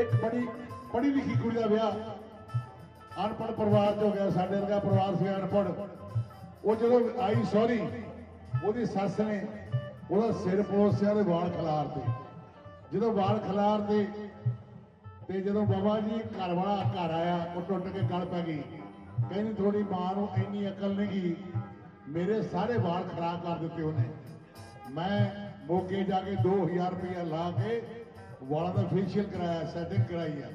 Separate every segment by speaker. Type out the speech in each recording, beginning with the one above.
Speaker 1: ਇੱਕ ਬੜੀ ਪੜ੍ਹੀ ਲਿਖੀ ਕੁੜੀ ਦਾ ਵਿਆਹ। ਅਨਪੜ੍ਹ ਪਰਿਵਾਰ ਚੋਂ ਗਿਆ, ਸਾਡੇ ਵਰਗਾ ਪਰਿਵਾਰ ਸੀ ਅਨਪੜ੍ਹ। ਉਹ ਜਦੋਂ ਆਈ ਸੌਰੀ ਉਹਦੀ ਸੱਸ ਨੇ ਉਹਦਾ ਸਿਰ ਪਲੋਸਿਆ ਤੇ ਵਾਲ ਖਿਲਾਰਤੇ ਜਦੋਂ ਵਾਲ ਖਿਲਾਰਤੇ ਤੇ ਜਦੋਂ ਬਾਬਾ ਜੀ ਘਰ ਵਾਲਾ ਘਰ ਆਇਆ, ਉਹ ਟੁੱਟ ਕੇ ਗਲ ਪੈ ਗਈ। ਕਹਿੰਦੀ ਥੋੜੀ ਮਾਂ ਨੂੰ ਇੰਨੀ ਅਕਲ ਨਹੀਂ ਗਈ ਮੇਰੇ ਸਾਰੇ ਵਾਲ ਖਰਾਬ ਕਰ ਦਿੱਤੇ ਉਹਨੇ। ਮੈਂ ਮੋਗੇ ਜਾ ਕੇ 2000 ਰੁਪਇਆ ਲਾ ਕੇ ਵਾਲਾਂ ਦਾ ਫੇਸ਼ੀਅਲ ਕਰਾਇਆ ਸੈਟਿੰਗ ਕਰਾਈ ਆ।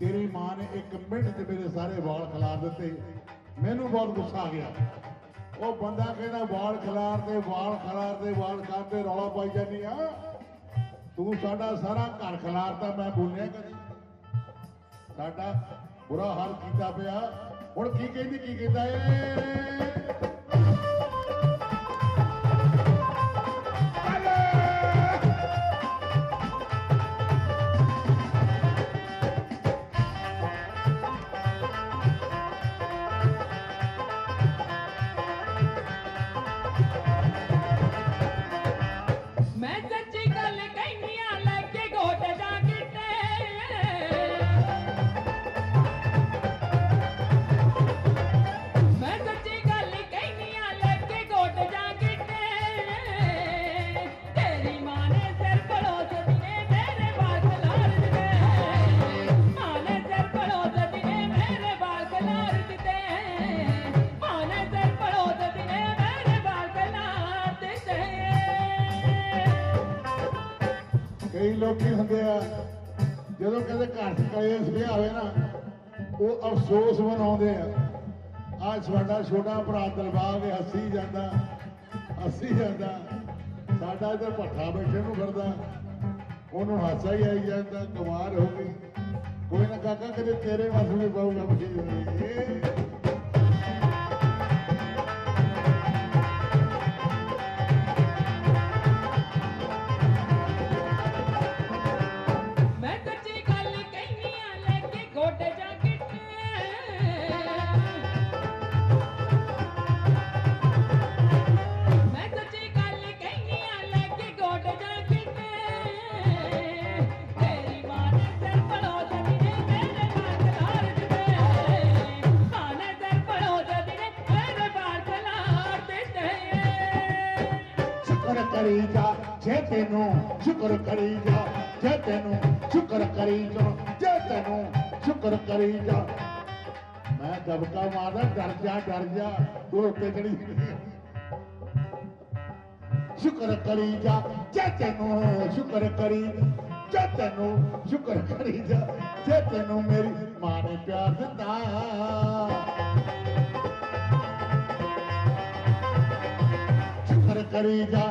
Speaker 1: ਤੇਰੀ ਮਾਂ ਨੇ 1 ਮਿੰਟ 'ਚ ਮੇਰੇ ਸਾਰੇ ਵਾਲ ਖਿਲਾਰ ਦਿੱਤੇ। ਮੈਨੂੰ ਬਹੁਤ ਗੁੱਸਾ ਆ ਗਿਆ। ਉਹ ਬੰਦਾ ਕਹਿੰਦਾ, ਵਾਲ ਖਿਲਾਰ ਤੇ ਵਾਲ ਖਿਲਾਰ ਤੇ ਵਾਲ ਕਰਦੇ ਰੌਲਾ ਪਾਈ ਜਾਂਦੀ ਆ। ਤੂੰ ਸਾਡਾ ਸਾਰਾ ਘਰ ਖਿਲਾਰਤਾ ਮੈਂ ਬੋਲਿਆ ਕਦੀ। ਸਾਡਾ ਬੁਰਾ ਹਾਲ ਕੀਤਾ ਪਿਆ। ਹੁਣ ਕੀ ਕਹਿੰਦੀ, ਕੀ ਕਹਿੰਦਾ ਏ? ਘਰ 'ਚ ਨਾ, ਉਹ ਅਫਸੋਸ ਮਨਾਉਂਦੇ ਆ। ਆ ਸਾਡਾ ਛੋਟਾ ਭਰਾ ਦਿਲਬਾਗ ਹੱਸੀ ਜਾਂਦਾ ਹੱਸੀ ਜਾਂਦਾ। ਸਾਡਾ ਇਧਰ ਭੱਠਾ ਬੈਠੇ ਨੂੰ ਫਿਰਦਾ। ਉਹਨੂੰ ਹਾਸਾ ਹੀ ਆਈ ਜਾਂਦਾ ਕਮਾਲ ਹੋ ਗਈ। ਕੋਈ ਨਾ ਕਾਕਾ, ਕਦੇ ਤੇਰੇ ਵਾਸਤੇ ਵੀ ਪਾਊਗਾ ਬਖੀ
Speaker 2: ਮੈਂ ਲੈ ਜੇ
Speaker 1: ਤੈਨੂੰ ਸ਼ੁਕਰ ਕਰੀ ਜਾ, ਜੇ ਤੈਨੂੰ ਸ਼ੁਕਰ ਕਰੀ ਜਾ, ਜੇ ਤੈਨੂੰ ਸ਼ੁਕਰ ਕਰੀ ਜਾ। ਮੈਂ ਦਬਕਾ ਮਾਰਦਾ, ਡਰ ਜਾ ਡਰ ਜਾ ਤੂੰ ਉੱਤੇ ਚੜੀ। ਸ਼ੁਕਰ ਕਰੀ ਜਾ, ਜੇ ਤੈਨੂੰ ਸ਼ੁਕਰ ਕਰੀ, ਜੇ ਤੈਨੂੰ ਸ਼ੁਕਰ ਕਰੀ ਜਾ, ਜੇ ਤੈਨੂੰ ਮੇਰੀ ਮਾਂ ਨੇ ਪਿਆਰ ਦਿੱਤਾ। ਸ਼ੁਕਰ ਕਰੀ ਜਾ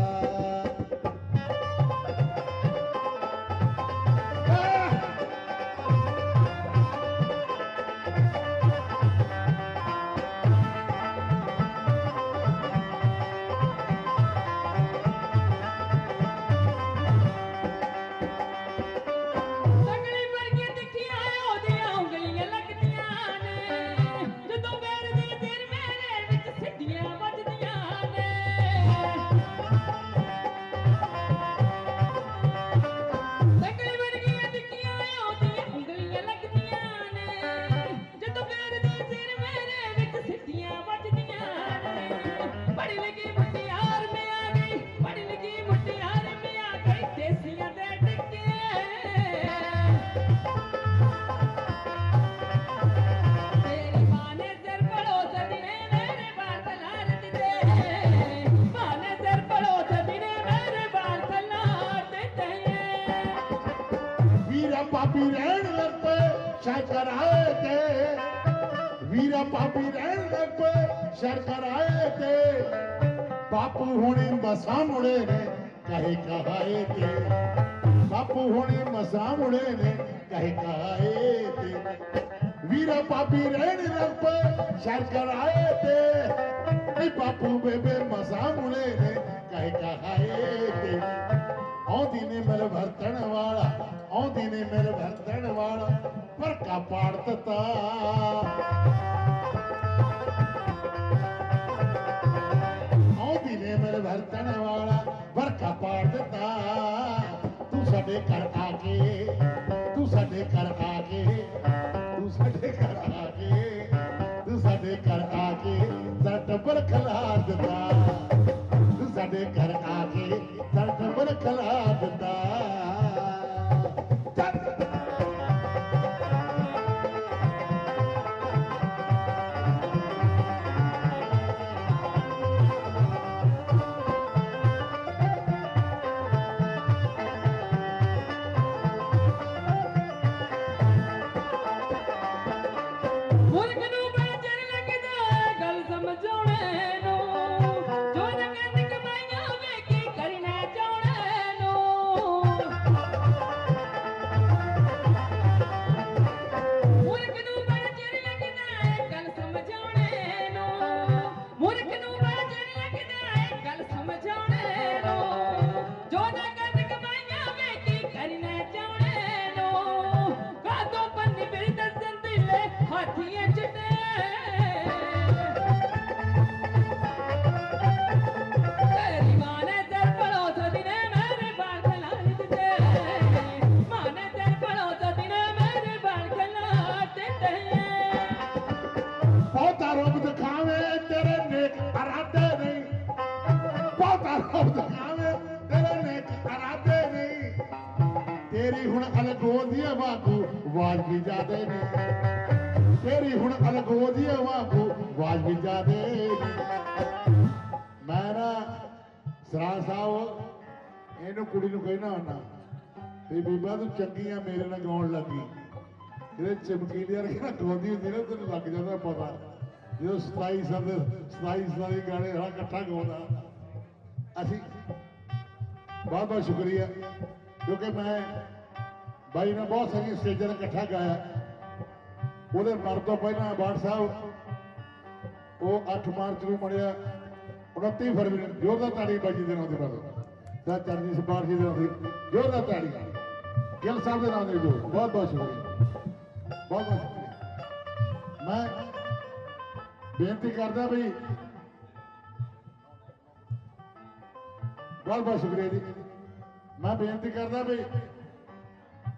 Speaker 1: ਸ਼ਾਇਰ ਆਏ ਤੇ ਵੀਰਾ ਪਾਪੀ ਰਹਿਣ ਲੱਗ ਪਏ ਸ਼ਾਇਰ ਆਏ ਤੇ ਬਾਪੂ ਹੁਣੇ ਮਸਾਂ ਮੁੜੇ ਨੇ ਕਹੇ ਕਹਾਏ ਤੇ ਬਾਪੂ ਹੁਣੇ ਮਸਾਂ ਮੁੜੇ ਨੇ ਕਹੇ ਕਹਾਏ ਤੇ ਵੀਰਾ ਪਾਪੀ ਰਹਿਣ ਰੰਪ ਸ਼ਰਕਰ ਆਏ ਤੇ ਨੀ ਬਾਪੂ ਬੇਬੇ ਮਸਾ ਮੁਲੇ ਨੇ ਕਹਿ ਕਹਾਏ ਤੇ ਆਉਂਦੀ ਨੇ ਮੇਰੇ ਵਰਤਣ ਪਾੜ ਦਿੱਤਾ। ਆਉਂਦੀ ਨੇ ਮੇਰੇ ਵਰਤਣ ਵਾਲਾ ਵਰਕਾ ਪਾੜ ਦਿੱਤਾ। ਤੂੰ ਸਾਡੇ ਘਰ ਆ ਕੇ, ਤੂੰ ਸਾਡੇ ਘਰ ਆ ਕੇ, ਤੂੰ ਸਾਡੇ ਘਰ ਆ ਕੇ, ਤੂੰ ਸਾਡੇ ਘਰ ਆ ਕੇ ਸਾਡਾ ਟੱਬਰ ਖਿਲਾਰ ਦਿੱਤਾ। ਤੂੰ ਸਾਡੇ ਘਰ ਆ ਕੇ ਸਾਡਾ ਟੱਬਰ ਖਿਲਾਰ ਦਿੱਤਾ। ਬਹੁਤਾ ਰੂਪ ਦਿਖਾਵੇ ਤੇਰੇ ਨੇਕ ਇਰਾਦੇ ਨਹੀਂ। ਬਹੁਤਾ ਰੂਪ ਦਿਖਾਵੇ ਤੇਰੇ ਨੇਕ ਇਰਾਦੇ ਨਹੀਂ। ਤੇਰੀ ਹੁਣ ਅਲਗੋ ਦੀ ਵਾਗੂ ਆਵਾਜ਼ ਜਾਦੇ ਨਹੀਂ। ਤੇਰੀ ਹੁਣ ਅਲਗੋ ਦੀ ਵਾਗੂ ਆਵਾਜ਼ ਜਾਦੇ ਮੈਂ ਨਾ ਸਰਾ ਸਾਹਿਬ, ਇਹਨੂੰ ਕੁੜੀ ਨੂੰ ਕਹਿਣਾ ਹੁੰਦਾ ਤੇ ਬੀਬਾ ਤੂੰ ਚੰਗੀ ਆ ਮੇਰੇ ਨਾਲ ਗਾਉਣ ਲੱਗੀ। ਜਿਹੜੇ ਚਮਕੀਲੇ ਵਰਗੇ ਨਾ ਗਾਉਂਦੀ ਹੁੰਦੀ ਨਾ, ਤੈਨੂੰ ਲੱਗ ਜਾਂਦਾ ਪਤਾ। ਜਦੋਂ 27 ਸਾਲ ਦੇ 27 ਸਾਲ ਦੇ ਗਾਣੇ ਹਲਾ ਇਕੱਠਾ ਗਾਉਂਦਾ। ਅਸੀਂ ਬਹੁਤ ਬਹੁਤ ਸ਼ੁਕਰੀਆ। ਕਿਉਂਕਿ ਮੈਂ ਬਾਈ ਨੇ ਬਹੁਤ ਸਾਰੀਆਂ ਸਟੇਜਾਂ ਤੇ ਇਕੱਠਾ ਗਾਇਆ। ਉਹਦੇ ਮਰ ਤੋਂ ਪਹਿਲਾਂ ਬਾੜ ਸਾਹਿਬ, ਉਹ 8 ਮਾਰਚ ਨੂੰ ਮੜਿਆ 29 ਫਰਵਰੀ ਨੂੰ ਜੋਰਦਾਰ ਤਾੜੀ ਬਾਜੀ ਦੇ ਨਾਂ ਦੇ ਬਾਰੇ ਦਾ ਚਰਨੀ ਸਪਾਰ ਜੀ ਦੇ ਨਾਂ ਦੀ ਜੋਰਦਾਰ ਤਾੜੀ। ਗਿੱਲ ਸਾਹਿਬ ਦੇ ਨਾਂ ਦੇ ਬਹੁਤ ਬਹੁਤ ਸ਼ੁਕਰੀਆ। ਬਹੁਤ ਬਹੁਤ ਸ਼ੁਕਰੀਆ। ਮੈਂ ਬੇਨਤੀ ਕਰਦਾ ਵੀ ਬਹੁਤ ਬਹੁਤ ਸ਼ੁਕਰੀਆ ਜੀ। ਮੈਂ ਬੇਨਤੀ ਕਰਦਾ ਵੀ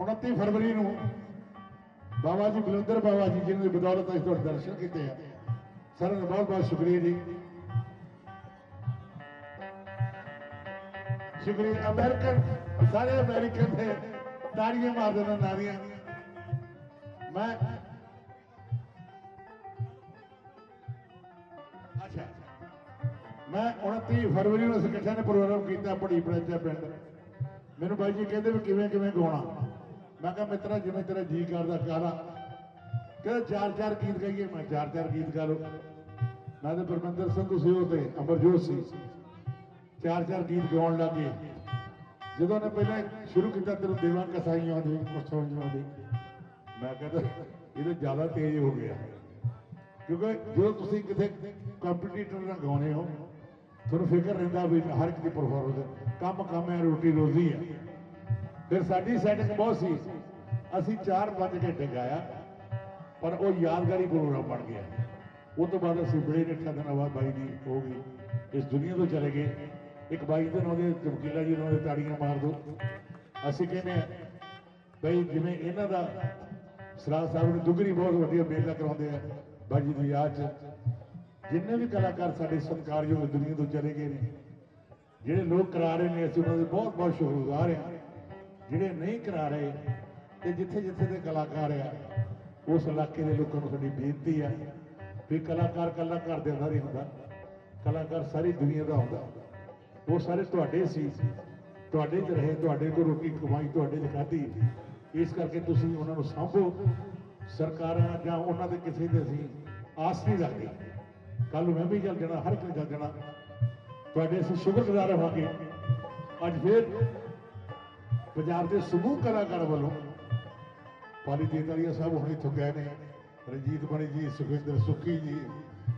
Speaker 1: 29 ਫਰਵਰੀ ਨੂੰ ਬਾਬਾ ਜੀ ਬਲਵਿੰਦਰ ਬਾਬਾ ਜੀ ਜਿਨ੍ਹਾਂ ਦੀ ਬਦੌਲਤ ਅਸੀਂ ਤੁਹਾਡੇ ਦਰਸ਼ਨ ਕੀਤੇ ਆ, ਸਾਰਿਆਂ ਦਾ ਬਹੁਤ ਬਹੁਤ ਸ਼ੁਕਰੀਆ ਜੀ। ਸ਼ੁਕਰੀਆ ਅਮਰੀਕਨ, ਸਾਰੇ ਅਮਰੀਕਨ ਦੇ ਤਾੜੀਆਂ ਮਾਰ ਦੇਣਾ ਨਾਰੀਆਂ। ਮੈਂ ਅੱਛਾ। ਮੈਂ 29 ਫਰਵਰੀ ਨੂੰ ਅਸੀਂ ਨੇ ਪ੍ਰੋਗਰਾਮ ਕੀਤਾ ਬੜੀ ਬਰੇਜਾ ਪਿੰਡ ਮੈਨੂੰ ਬਾਈ ਜੀ ਕਹਿੰਦੇ ਵੀ ਕਿਵੇਂ ਕਿਵੇਂ ਗਾਉਣਾ। ਮੈਂ ਕਿਹਾ, ਮਿੱਤਰਾ, ਜਿਵੇਂ ਤੇਰਾ ਜੀ ਕਰਦਾ ਗਾਲਾ ਕਹਿੰਦਾ, ਚਾਰ ਚਾਰ ਗੀਤ ਗਾਈਏ। ਮੈਂ ਚਾਰ ਚਾਰ ਗੀਤ ਗਾ ਲਓ। ਮੈਂ ਤੇ ਪਰਮਿੰਦਰ ਸੰਧੂ ਸੀ ਉਹ ਤੇ ਅਮਰਜੋਤ ਸੀ। ਚਾਰ ਚਾਰ ਗੀਤ ਗਾਉਣ ਲੱਗੇ। ਜਦੋਂ ਨੇ ਪਹਿਲਾਂ ਸ਼ੁਰੂ ਕੀਤਾ, ਤੈਨੂੰ ਦੇਵਾਂ ਕਸਾਈਆਂ ਦੀ ਕੁਛੋਂ ਦੀ। ਮੈਂ ਕਹਿੰਦਾ ਇਹ ਜ਼ਿਆਦਾ ਤੇਜ਼ ਹੋ ਗਿਆ ਕਿਉਂਕਿ ਜਦੋਂ ਤੁਸੀਂ ਕਿਤੇ ਕੰਪੀਟੀਟਰ ਨਾਲ ਗਾਉਣੇ ਹੋ, ਤੁਹਾਨੂੰ ਫਿਕਰ ਰਹਿੰਦਾ ਵੀ ਹਰ ਇੱਕ ਦੀ ਪਰਫਾਰਮੈਂਸ ਕੰਮ ਕੰਮ ਹੈ, ਰੋਟੀ ਰੋਜ਼ੀ ਹੈ। ਫਿਰ ਸਾਡੀ ਸੈਟਿੰਗ ਬਹੁਤ ਸੀ। ਅਸੀਂ 4-5 ਘੰਟੇ ਗਾਇਆ, ਪਰ ਉਹ ਯਾਦਗਾਰੀ ਪ੍ਰੋਗਰਾਮ ਬਣ ਗਿਆ। ਉਹ ਤੋਂ ਬਾਅਦ ਅਸੀਂ ਬੜੇ ਨਿੱਠਾ ਦਿਨਾਂ ਬਾਅਦ ਬਾਈ ਦੀ ਹੋ ਗਈ। ਇਸ ਦੁਨੀਆ ਤੋਂ ਚਲੇ ਗਏ। ਇੱਕ ਬਾਈ ਦੇ ਨਾਂ ਦੇ ਚਮਕੀਲਾ ਜੀ ਨਾਂ ਦੇ ਤਾੜੀਆਂ ਮਾਰ ਦੋ। ਅਸੀਂ ਕਹਿੰਦੇ ਆ ਬਈ ਜਿਵੇਂ ਇਹਨਾਂ ਦਾ ਸਰਾਜ ਸਾਹਿਬ ਨੂੰ ਦੁਗਰੀ ਬਹੁਤ ਵਧੀਆ ਮੇਲਾ ਕਰਾਉਂਦੇ ਆ। ਬਾਜੀ ਦੀ ਯਾਦ ਚ ਜਿੰਨੇ ਵੀ ਕਲਾਕਾਰ ਸਾਡੇ ਸਤਿਕਾਰਯੋਗ ਦੁਨੀਆ ਤੋਂ ਚਲੇ ਗਏ ਨੇ, ਜਿਹੜੇ ਲੋਕ ਕਰਾ ਰਹੇ ਨੇ, ਅਸੀਂ ਉਹਨਾਂ ਦੇ ਬਹੁਤ ਬਹੁਤ ਸ਼ੁਕਰਗੁਜ਼ਾਰ ਹਾਂ। ਜਿਹੜੇ ਨਹੀਂ ਕਰਾ ਰਹੇ ਤੇ ਜਿੱਥੇ ਜਿੱਥੇ ਦੇ ਕਲਾਕਾਰ ਆ, ਉਸ ਇਲਾਕੇ ਦੇ ਲੋਕਾਂ ਨੂੰ ਸਾਡੀ ਬੇਨਤੀ ਆ ਵੀ ਕਲਾਕਾਰ ਕੱਲਾ ਘਰ ਦੇ ਅੰਦਰ ਹੀ ਹੁੰਦਾ, ਕਲਾਕਾਰ ਸਾਰੀ ਦੁਨੀਆ ਦਾ ਹੁੰਦਾ। ਉਹ ਸਾਰੇ ਤੁਹਾਡੇ ਸੀ, ਤੁਹਾਡੇ ਚ ਰਹੇ, ਤੁਹਾਡੇ ਕੋਲ ਰੋਟੀ ਕਮਾਈ, ਤੁਹਾਡੇ ਚ ਖਾਧੀ। ਇਸ ਕਰਕੇ ਤੁਸੀਂ ਉਹਨਾਂ ਨੂੰ ਸਾਂਭੋ। ਸਰਕਾਰਾਂ ਜਾਂ ਉਹਨਾਂ ਦੇ ਕਿਸੇ ਦੇ ਅਸੀਂ ਆਸ ਨਹੀਂ ਰੱਖਦੇ। ਕੱਲ ਨੂੰ ਮੈਂ ਵੀ ਚੱਲ ਜਾਣਾ, ਹਰ ਕੋਈ ਚੱਲ ਜਾਣਾ। ਤੁਹਾਡੇ ਅਸੀਂ ਸ਼ੁਕਰਗੁਜ਼ਾਰ ਰਹਾਂਗੇ। ਅੱਜ ਫਿਰ ਪੰਜਾਬ ਦੇ ਸਮੂਹ ਕਲਾਕਾਰ ਵੱਲੋਂ ਪਾਲੀ ਦੇਤਾਲੀਆ ਸਾਹਿਬ ਹੁਣ ਇੱਥੋਂ ਗਏ ਨੇ। ਰਣਜੀਤ ਬਣੀ ਜੀ ਸੁਖਿੰਦਰ ਸੁੱਖੀ ਜੀ,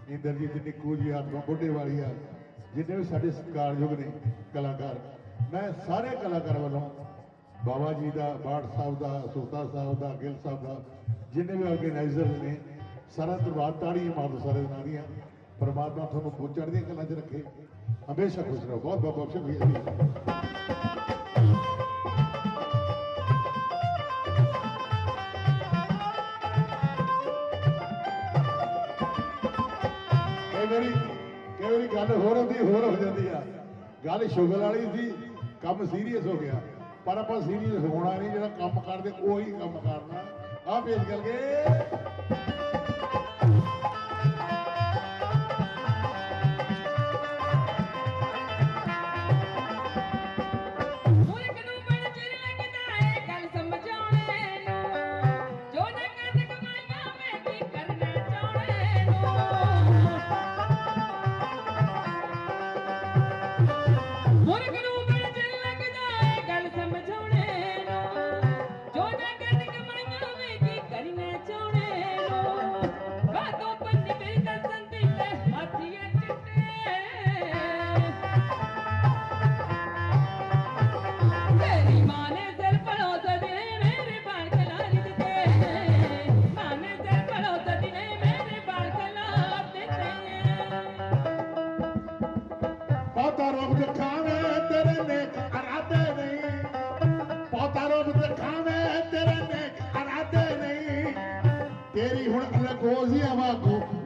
Speaker 1: ਇੰਦਰਜੀਤ ਨਿੱਕੂ ਜੀ, ਆਤਮਾ ਬੁੱਢੇ ਵਾਲੀ ਆ। ਜਿੰਨੇ ਵੀ ਸਾਡੇ ਸਤਿਕਾਰਯੋਗ ਨੇ ਕਲਾਕਾਰ, ਮੈਂ ਸਾਰੇ ਕਲਾਕਾਰ ਵੱਲੋਂ ਬਾਬਾ ਜੀ ਦਾ ਬਾੜ ਸਾਹਿਬ ਦਾ, ਸੁਲਤਾਨ ਸਾਹਿਬ ਦਾ, ਗਿੱਲ ਸਾਹਿਬ ਦਾ, ਜਿੰਨੇ ਵੀ ਆਰਗੇਨਾਈਜ਼ਰ ਨੇ, ਸਾਰਾ ਦਰਬਾਰ ਤਾੜੀਆਂ ਮਾਰੋ ਸਾਰੇ ਦਿਨਾਂ ਦੀਆਂ। ਪਰਮਾਤਮਾ ਤੁਹਾਨੂੰ ਬਹੁਤ ਚੜ੍ਹਦੀਆਂ ਕਲਾਂ 'ਚ ਰੱਖੇ। ਹਮੇਸ਼ਾ ਖੁਸ਼ ਰਹੋ। ਬਹੁਤ ਬਹੁਤ ਬਹੁਤ ਸ਼ੁਕਰੀਆ ਜੀ। ਕਈ ਵਾਰੀ ਕਈ ਵਾਰੀ ਗੱਲ ਹੋਰ ਹੁੰਦੀ, ਹੋਰ ਹੋ ਜਾਂਦੀ ਆ। ਗੱਲ ਸ਼ੁਗਲ ਵਾਲੀ ਸੀ, ਕੰਮ ਸੀਰੀਅਸ ਹੋ ਗਿਆ। ਪਰ ਆਪਾਂ ਸੀਰੀਅਸ ਹੋਣਾ ਨਹੀਂ ਜਿਹੜਾ ਕੰਮ ਕਰਦੇ ਉਹੀ ਕੰਮ ਕਰਨਾ। ਆ ਪੇਸ਼ ਕਰਕੇ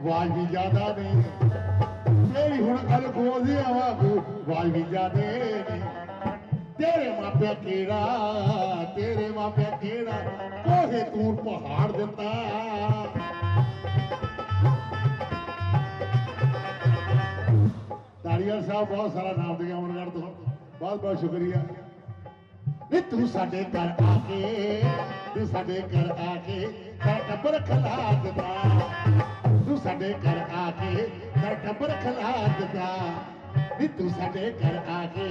Speaker 1: ਵਾਜ ਵੀ ਜ਼ਿਆਦਾ ਨਹੀਂ ਤੇਰੀ ਹੁਣ ਅਲਗੋਜ਼ੀਆਂ ਵਾਂਗੂ ਵਾਜ ਵੀ ਜ਼ਿਆਦੇ ਨਹੀਂ ਤੇਰੇ ਮਾਪਿਆ ਕਿਹੜਾ, ਤੇਰੇ ਮਾਪਿਆ ਕਿਹੜਾ, ਕੋਹੇ ਤੂੰ ਪਹਾੜ ਦਿੱਤਾ। ਹਰੀਆਲ ਸਾਹਿਬ ਬਹੁਤ ਸਾਰਾ ਨਾਮ ਦੇ ਗਿਆ ਮਨਗੜ ਤੋਂ। ਬਹੁਤ ਬਹੁਤ ਸ਼ੁਕਰੀਆ। ਵੀ ਤੂੰ ਸਾਡੇ ਘਰ ਆ ਕੇ ਤੂੰ ਸਾਡੇ ਘਰ ਆ ਕੇ ਸਰ ਕਬਰ ਖਲਾ ਦਿੱਤਾ ਤੂੰ ਸਾਡੇ ਘਰ ਆ ਕੇ ਸਰ ਕਬਰ ਖਲਾ ਦਿੱਤਾ ਵੀ ਤੂੰ ਸਾਡੇ ਘਰ ਆ ਕੇ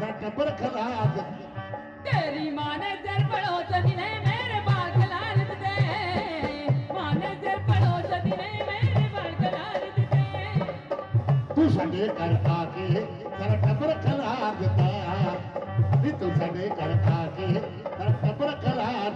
Speaker 1: ਸਰ ਕਬਰ ਖਲਾ ਦਿੱਤਾ
Speaker 2: ਤੇਰੀ ਮਾਂ ਨੇ
Speaker 1: ਤੇਰੇ ਪੜੋ ਚਿਲੇ ڪرا کي ته ٽي ته پکل آ